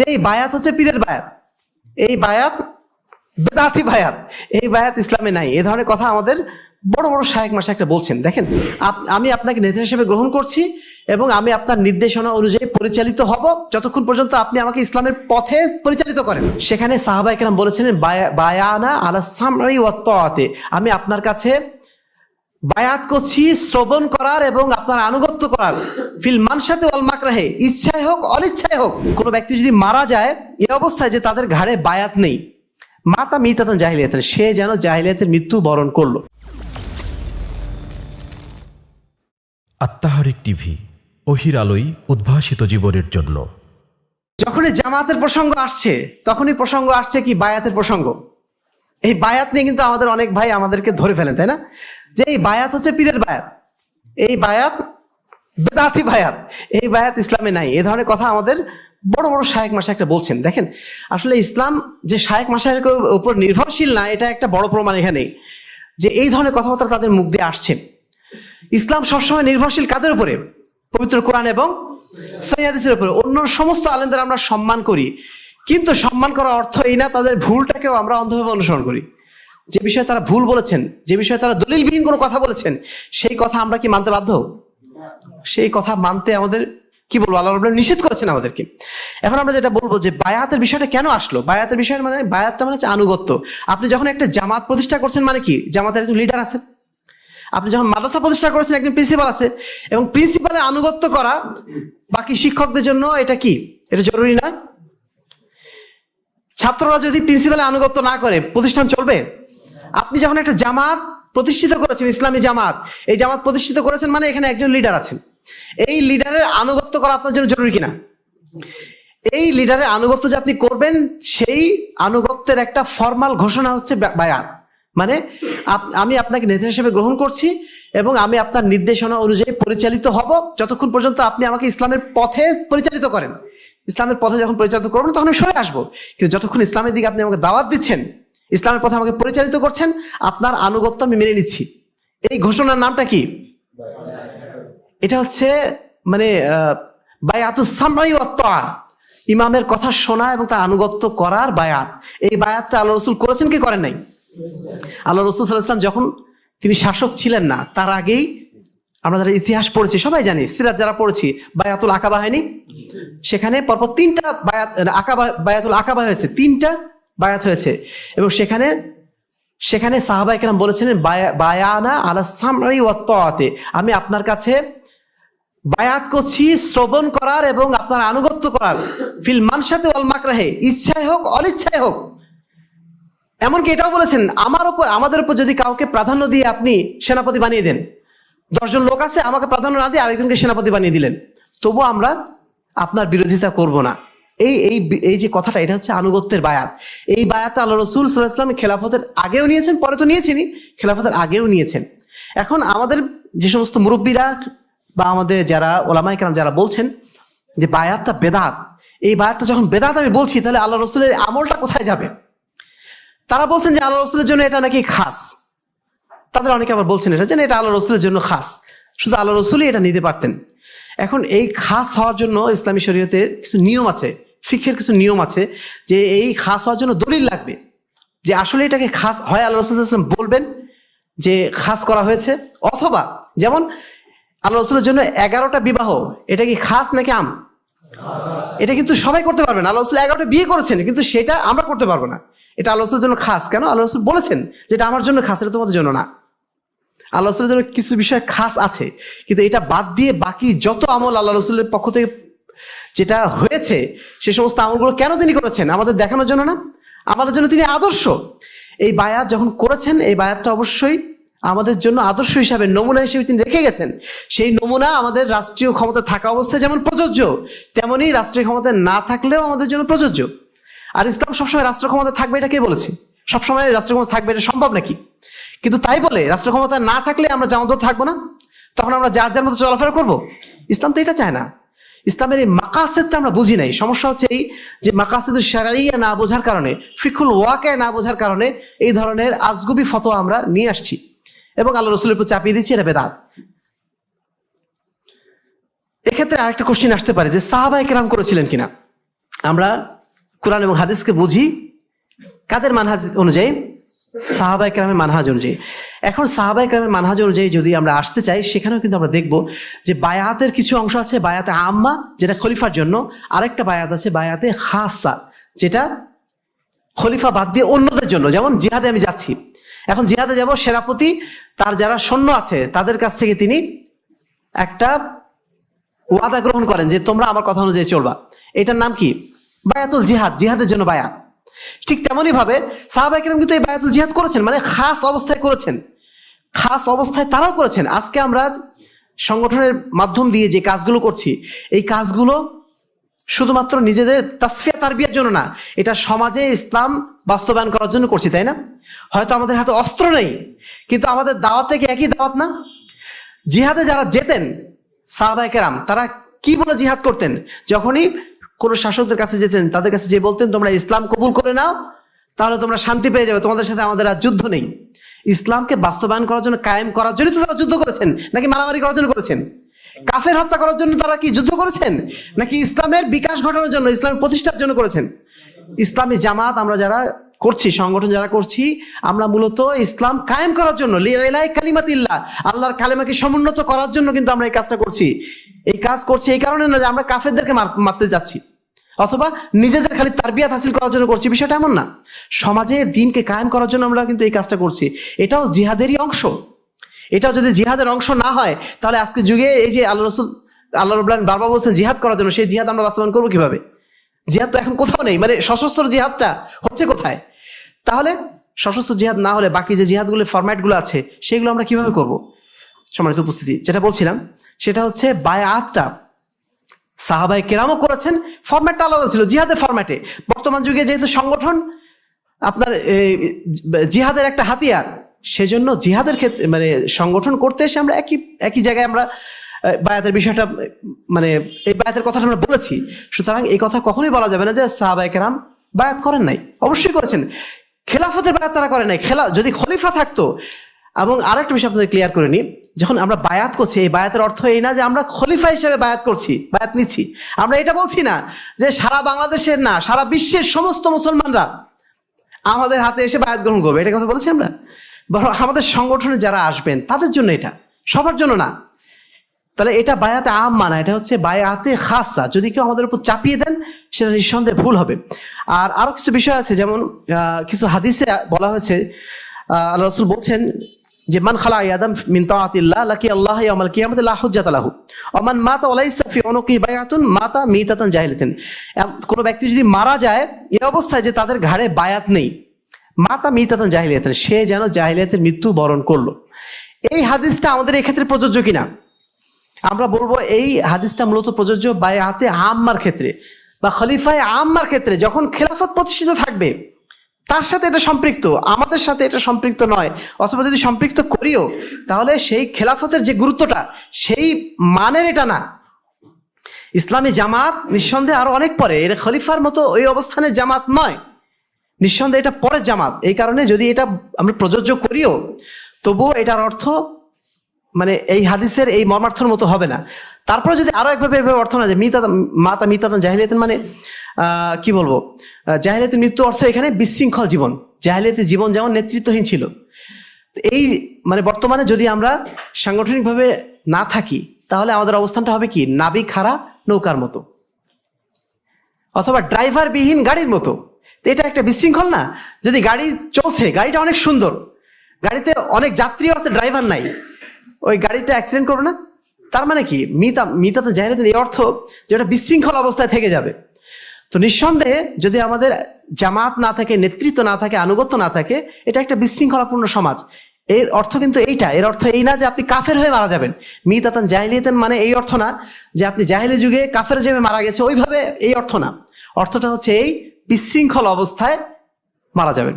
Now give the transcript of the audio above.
যে এই বায়াত হচ্ছে পীরের বায়াত, এই বায়াত বেদাতি বায়াত, এই বায়াত ইসলামে নাই। এ ধরনের কথা আমাদের বড় বড় শায়েক মাসে একটা বলছেন। দেখেন আমি আপনাকে নেতা হিসেবে গ্রহণ করছি এবং আমি আপনার নির্দেশনা অনুযায়ী পরিচালিত হব। যতক্ষণ পর্যন্ত আপনি আমাকে ইসলামের পথে পরিচালিত করেন। সেখানে সাহাবা একরাম বলেছেন বায়া- বায়ানা আলা সামরি আমি আপনার কাছে বায়াত করছি শ্রবণ করার এবং আপনার আনুগত্য করার। ফিল মানসাতে ওয়াল মাকরাহে ইচ্ছায় হোক অনিচ্ছায় হোক কোনো ব্যক্তি যদি মারা যায় এই অবস্থায় যে তাদের ঘাড়ে বায়াত নেই। মাতা মিতাতন জাহিলিয়াতেন সে যেন জাহিলিয়াতের মৃত্যু বরণ করল। আত্মাহারিক টিভি অহির আলোই উদ্ভাসিত জীবনের জন্য। যখনই জামাতের প্রসঙ্গ আসছে তখনই প্রসঙ্গ আসছে কি বায়াতের প্রসঙ্গ। এই বায়াত নিয়ে কিন্তু আমাদের অনেক ভাই আমাদেরকে ধরে ফেলেন তাই না? যে এই বায়াত হচ্ছে পীরের বায়াত, এই বায়াত বেদাতি বায়াত, এই বায়াত ইসলামে নাই। এ ধরনের কথা আমাদের বড় বড় শায়েক একটা বলছেন। দেখেন, আসলে ইসলাম যে শায়েক মাসের উপর নির্ভরশীল না, এটা একটা বড় প্রমাণ এখানে যে এই ধরনের কথাবার্তা তাদের মুখ দিয়ে আসছে। ইসলাম সবসময় নির্ভরশীল কাদের উপরে? পবিত্র কোরআন এবং সৈয়াদিসের উপরে। অন্য সমস্ত আলেমদের আমরা সম্মান করি, কিন্তু সম্মান করার অর্থ এই না, তাদের ভুলটাকেও আমরা অন্ধভাবে অনুসরণ করি। যে বিষয়ে তারা ভুল বলেছেন, যে বিষয়ে তারা দলিলবিহীন কোনো কথা বলেছেন, সেই কথা আমরা কি মানতে বাধ্য? সেই কথা মানতে আমাদের, কি বলব, আল্লাহ নিষেধ করেছেন আমাদেরকে। এখন আমরা যেটা বলব যে বায়াতের বিষয়টা কেন আসলো? বায়াতের বিষয় মানে বায়াতটা মানে হচ্ছে আনুগত্য। আপনি যখন একটা জামাত প্রতিষ্ঠা করছেন মানে কি? জামাতের একজন লিডার আছে। আপনি যখন মাদ্রাসা প্রতিষ্ঠা করেছেন, একজন প্রিন্সিপাল আছে। এবং প্রিন্সিপালের আনুগত্য করা বাকি শিক্ষকদের জন্য এটা কি? এটা জরুরি নয় ছাত্ররা যদি প্রিন্সিপালের আনুগত্য না করে, প্রতিষ্ঠান চলবে? আপনি যখন একটা জামাত প্রতিষ্ঠিত করেছেন, ইসলামী জামাত, এই জামাত প্রতিষ্ঠিত করেছেন মানে এখানে একজন লিডার আছেন। এই লিডারের আনুগত্য করা আপনার জন্য জরুরি কিনা? এই লিডারের আনুগত্য যে আপনি করবেন, সেই আনুগত্যের একটা ফর্মাল ঘোষণা হচ্ছে বায়াত মানে আমি আপনাকে নেতা হিসেবে গ্রহণ করছি এবং আমি আপনার নির্দেশনা অনুযায়ী পরিচালিত হব যতক্ষণ পর্যন্ত আপনি আমাকে ইসলামের পথে পরিচালিত করেন। ইসলামের পথে যখন পরিচালিত করবেন, তখন আমি সরে আসব। কিন্তু যতক্ষণ ইসলামের দিকে আপনি আমাকে দাওয়াত দিচ্ছেন ইসলামের পথে আমাকে পরিচালিত করছেন, আপনার আনুগত্য আমি মেনে নিচ্ছি। এই ঘোষণার নামটা কি? এটা হচ্ছে মানে বায়াতু সামাই ইমামের কথা শোনা এবং তার আনুগত্য করার বায়াত। এই বায়াতটা আল্লাহ রসুল করেছেন কি করেন নাই? আল্লাহ রসুল সাল্লাহ ইসলাম যখন তিনি শাসক ছিলেন না, তার আগেই আমরা যারা ইতিহাস পড়েছি, সবাই জানি, সিরাত যারা পড়েছি, বায়াতুল আকাবা হয়নি? সেখানে পরপর তিনটা বায়াত আকাবা, বায়াতুল আকাবা হয়েছে। তিনটা বায়াত হয়েছে। এবং সেখানে সেখানে সাহাবা একরাম বলেছিলেন বায়ানা আলা সামরি ওয়াত্তাআতে আমি আপনার কাছে বায়াত করছি, শ্রবণ করার এবং আপনার আনুগত্য করার। ফিল মানসাতে ওয়াল মাকরাহে, ইচ্ছায় হোক, অনিচ্ছায় হোক। এমনকি এটাও বলেছেন, আমার উপর আমাদের উপর যদি কাউকে প্রাধান্য দিয়ে আপনি সেনাপতি বানিয়ে দেন, দশজন লোক আছে, আমাকে প্রাধান্য না দিয়ে আরেকজনকে সেনাপতি বানিয়ে দিলেন, তবুও আমরা আপনার বিরোধিতা করব না। এই এই এই যে কথাটা এটা হচ্ছে আনুগত্যের বায়াত। এই বায়াত আল্লাহ রসুল সাল্লাহ ইসলাম খেলাফতের আগেও নিয়েছেন পরে তো নিয়েছেনই খেলাফতের আগেও নিয়েছেন। এখন আমাদের যে সমস্ত মুরব্বীরা বা আমাদের যারা ওলামাইকার যারা বলছেন যে বায়াতটা বেদাত এই বায়াতটা যখন বেদাত আমি বলছি তাহলে আল্লাহ রসুলের আমলটা কোথায় যাবে? তারা বলছেন যে আল্লাহ রসুলের জন্য এটা নাকি খাস। তাদের অনেকে আবার বলছেন এটা যে না, এটা আল্লাহ রসুলের জন্য খাস। শুধু আল্লাহ রসুলই এটা নিতে পারতেন। এখন এই খাস হওয়ার জন্য ইসলামী শরীয়তের কিছু নিয়ম আছে। ফিখের কিছু নিয়ম আছে যে এই খাস হওয়ার জন্য দলিল লাগবে। যে আসলে এটাকে খাস হয় আল্লাহ রসুল ইসলাম বলবেন যে খাস করা হয়েছে। অথবা যেমন আল্লাহ রসুলের জন্য এগারোটা বিবাহ, এটা কি খাস নাকি আম? এটা কিন্তু সবাই করতে পারবেন আল্লাহ রসুল এগারোটা বিয়ে করেছেন, কিন্তু সেটা আমরা করতে পারব না। এটা আল্লাহ রসুলের জন্য খাস। কেন? আল্লাহ রসুল বলেছেন যে এটা আমার জন্য খাস, এটা তোমাদের জন্য না। আল্লাহ রসুলের জন্য কিছু বিষয় খাস আছে, কিন্তু এটা বাদ দিয়ে বাকি যত আমল আল্লাহ রসুলের পক্ষ থেকে যেটা হয়েছে, সে সমস্ত আমলগুলো কেন তিনি করেছেন? আমাদের দেখানোর জন্য না? আমাদের জন্য তিনি আদর্শ। এই বায়াত যখন করেছেন, এই বায়াতটা অবশ্যই আমাদের জন্য আদর্শ হিসাবে, নমুনা হিসেবে তিনি রেখে গেছেন। সেই নমুনা আমাদের রাষ্ট্রীয় ক্ষমতা থাকা অবস্থায় যেমন প্রযোজ্য, তেমনি রাষ্ট্রীয় ক্ষমতা না থাকলেও আমাদের জন্য প্রযোজ্য। আর ইসলাম সবসময় রাষ্ট্র ক্ষমতা থাকবে এটা কে বলেছে? সবসময় রাষ্ট্র ক্ষমতা থাকবে এটা সম্ভব নাকি? কিন্তু তাই বলে, রাষ্ট্র ক্ষমতা না থাকলে আমরা জামাত থাকব না? তখন আমরা যার যার মতো চলাফেরা করব? ইসলাম তো এটা চায় না। ইসলামের এই মাকাসেদটা আমরা বুঝি নাই। সমস্যা হচ্ছে এই যে মাকাসেদ সারাইয়া না বোঝার কারণে ফিকুল ওয়াকায় না বোঝার কারণে এই ধরনের আজগুবি ফটো আমরা নিয়ে আসছি। এবং আল্লাহ রসুলের উপর চাপিয়ে দিচ্ছি, এটা বেদাত। এক্ষেত্রে আরেকটা কোশ্চিন আসতে পারে যে সাহাবাই কেরাম করেছিলেন কিনা? আমরা কোরআন এবং হাদিসকে বুঝি। কাদের মানহাজ অনুযায়ী? সাহাবাই কেরামের মানহাজ অনুযায়ী। এখন সাহাবাই কেরামের মানহাজ অনুযায়ী যদি আমরা আসতে চাই, সেখানেও কিন্তু আমরা দেখব যে বায়াতের কিছু অংশ আছে, বায়াতে আম্মা, যেটা খলিফার জন্য। আরেকটা বায়াত আছে, বায়াতে খাসা, যেটা খলিফা বাদ দিয়ে অন্যদের জন্য। যেমন জিহাদে আমি যাচ্ছি। এখন জিহাদে যাব, সেনাপতি, তার যারা সৈন্য আছে, তাদের কাছ থেকে তিনি একটা ওয়াদা গ্রহণ করেন যে তোমরা আমার কথা অনুযায়ী চলবা। এটার নাম কি? বায়াতুল জিহাদ, জিহাদের জন্য বায়াত। ঠিক তেমনই ভাবে সাহাবাই কিরাম কিন্তু এই বায়াতুল জিহাদ করেছেন মানে খাস অবস্থায় করেছেন। খাস অবস্থায় তারাও করেছেন। আজকে আমরা সংগঠনের মাধ্যম দিয়ে যে কাজগুলো করছি, এই কাজগুলো শুধুমাত্র নিজেদের তাসফিয়া তারবিয়ার জন্য না, এটা সমাজে ইসলাম বাস্তবায়ন করার জন্য করছি, তাই না? হয়তো আমাদের হাতে অস্ত্র নেই, কিন্তু আমাদের দাওয়াত থেকে একই দাওয়াত না? জিহাদে যারা যেতেন সাহাবাই কেরাম, তারা কি বলে জিহাদ করতেন? যখনই কোনো শাসকদের কাছে যেতেন, তাদের কাছে যে বলতেন, তোমরা ইসলাম কবুল করে নাও, তাহলে তোমরা শান্তি পেয়ে যাবে, তোমাদের সাথে আমাদের আর যুদ্ধ নেই। ইসলামকে বাস্তবায়ন করার জন্য, কায়েম করার জন্য তো তারা যুদ্ধ করেছেন, নাকি মারামারি করার জন্য করেছেন? কাফের হত্যা করার জন্য তারা কি যুদ্ধ করেছেন, নাকি ইসলামের বিকাশ ঘটানোর জন্য, ইসলামের প্রতিষ্ঠার জন্য করেছেন? ইসলামী জামাত আমরা যারা করছি, সংগঠন যারা করছি, আমরা মূলত ইসলাম কায়েম করার জন্য লিলাই কালিমাতিল্লাহ, আল্লাহর কালেমাকে সমুন্নত করার জন্য কিন্তু আমরা এই কাজটা করছি। এই কাজ করছি এই কারণে না যে আমরা কাফেরদেরকে মার- মারতে যাচ্ছি। অথবা নিজেদের খালি তারবিয়াত হাসিল করার জন্য করছি, বিষয়টা এমন না। সমাজে দিনকে কায়েম করার জন্য আমরা কিন্তু এই কাজটা করছি। এটাও জিহাদেরই অংশ। এটাও যদি জিহাদের অংশ না হয়, তাহলে আজকে যুগে এই যে আল্লাহ রসুল, আল্লাহ রবুল্লাহ বারবার বলছেন জিহাদ করার জন্য, সেই জিহাদ আমরা বাস্তবায়ন করব কীভাবে? জিহাদ তো এখন কোথাও নেই মানে সশস্ত্র জিহাদটা হচ্ছে কোথায়? তাহলে সশস্ত্র জিহাদ না হলে বাকি যে জিহাদগুলো, ফরম্যাটগুলো আছে, সেগুলো আমরা কীভাবে করব? সম্মানিত উপস্থিতি, যেটা বলছিলাম, সেটা হচ্ছে বায়াতটা সাহাবাই কেরামও করেছেন ফরম্যাটটা আলাদা ছিল, জিহাদের ফরম্যাটে বর্তমান যুগে যেহেতু সংগঠন, আপনার জিহাদের একটা হাতিয়ার, সেজন্য জিহাদের ক্ষেত্রে মানে সংগঠন করতে এসে আমরা একই একই জায়গায় আমরা বায়াতের বিষয়টা মানে এই বায়াতের কথাটা আমরা বলেছি। সুতরাং এই কথা কখনোই বলা যাবে না যে সাহাবাই কেরাম বায়াত করেন নাই। অবশ্যই করেছেন। খেলাফতের বায়াত তারা করেন নাই। খেলা, যদি খলিফা থাকতো, এবং আরেকটা বিষয় আপনাদের ক্লিয়ার করে নিই যখন আমরা বায়াত করছি, এই বায়াতের অর্থ এই না যে আমরা খলিফা হিসেবে বায়াত করছি, বায়াত নিচ্ছি। আমরা এটা বলছি না যে সারা বাংলাদেশের না, সারা বিশ্বের সমস্ত মুসলমানরা আমাদের হাতে এসে বায়াত গ্রহণ করবে। এটা কথা বলেছি আমরা? বরং আমাদের সংগঠনে যারা আসবেন, তাদের জন্য এটা। সবার জন্য না। তাহলে এটা বায়াতে আম মানা, এটা হচ্ছে বায়াতে খাসা। যদি কেউ আমাদের উপর চাপিয়ে দেন, সেটা নিঃসন্দেহে ভুল হবে। আর আরও কিছু বিষয় আছে, যেমন কিছু হাদিসে বলা হয়েছে আল্লাহ রসুল বলছেন যে মান খালা ইয়াদাম মিন তাআতিল্লাহ, লাকি আল্লাহ ইয়াউমাল কিয়ামতি লা হুজ্জাতা লাহু। ওমান মাতা ওয়ালাইসা ফি উনুকি বায়াতুন, মাতা মিতাতান জাহিলাতিন। কোনো ব্যক্তি যদি মারা যায় এই অবস্থায় যে তাদের ঘাড়ে বায়াত নেই, মাতা মিতাতান জাহিলিয়াতেন সে যেন জাহিলিয়াতের মৃত্যু বরণ করল। এই হাদিসটা আমাদের এক্ষেত্রে প্রযোজ্য কিনা? আমরা বলব এই হাদিসটা মূলত প্রযোজ্য বায়াতে আম্মার ক্ষেত্রে। বা খলিফায় আম্মার ক্ষেত্রে, যখন খেলাফত প্রতিষ্ঠিত থাকবে তার সাথে এটা সম্পৃক্ত, আমাদের সাথে এটা সম্পৃক্ত নয়। অথবা যদি সম্পৃক্ত করিও, তাহলে সেই খেলাফতের যে গুরুত্বটা, সেই মানের এটা না। ইসলামী জামাত নিঃসন্দেহে আরও অনেক পরে এটা খলিফার মতো ওই অবস্থানের জামাত নয়। নিঃসন্দেহে এটা পরের জামাত। এই কারণে যদি এটা আমরা প্রযোজ্য করিও, তবুও এটার অর্থ মানে এই হাদিসের এই মর্মার্থর মতো হবে না। তারপরে যদি আরও একভাবে এভাবে অর্থ না যে মিতা মাতা মিতাতান জাহিলিয়াতেন মানে কি বলব? আহ, জাহিলিয়াতের মৃত্যু অর্থ এখানে বিশৃঙ্খল জীবন। জাহিলিয়াতের জীবন যেমন নেতৃত্বহীন ছিল এই মানে বর্তমানে যদি আমরা সাংগঠনিকভাবে না থাকি তাহলে আমাদের অবস্থানটা হবে কি? নাবিক খাড়া নৌকার মতো। অথবা ড্রাইভারবিহীন গাড়ির মতো। এটা একটা বিশৃঙ্খল না? যদি গাড়ি চলছে গাড়িটা অনেক সুন্দর। গাড়িতে অনেক যাত্রীও আছে ড্রাইভার নাই। ওই গাড়িটা অ্যাক্সিডেন্ট করবে না? তার মানে কি? মিতা মিতা তো জাহিরাতের এই অর্থ যে ওটা বিশৃঙ্খল অবস্থায় থেকে যাবে। তো নিঃসন্দেহে যদি আমাদের জামাত না থাকে, নেতৃত্ব না থাকে, আনুগত্য না থাকে, এটা একটা বিশৃঙ্খলাপূর্ণ সমাজ। এর অর্থ কিন্তু এইটা। এর অর্থ এই না যে আপনি কাফের হয়ে মারা যাবেন। মিতাতান জাহিলিয়েতেন মানে এই অর্থ না যে আপনি জাহিলি যুগে কাফের যেভাবে মারা গেছে। ওইভাবে এই অর্থ না। অর্থটা হচ্ছে এই বিশৃঙ্খল অবস্থায় মারা যাবেন।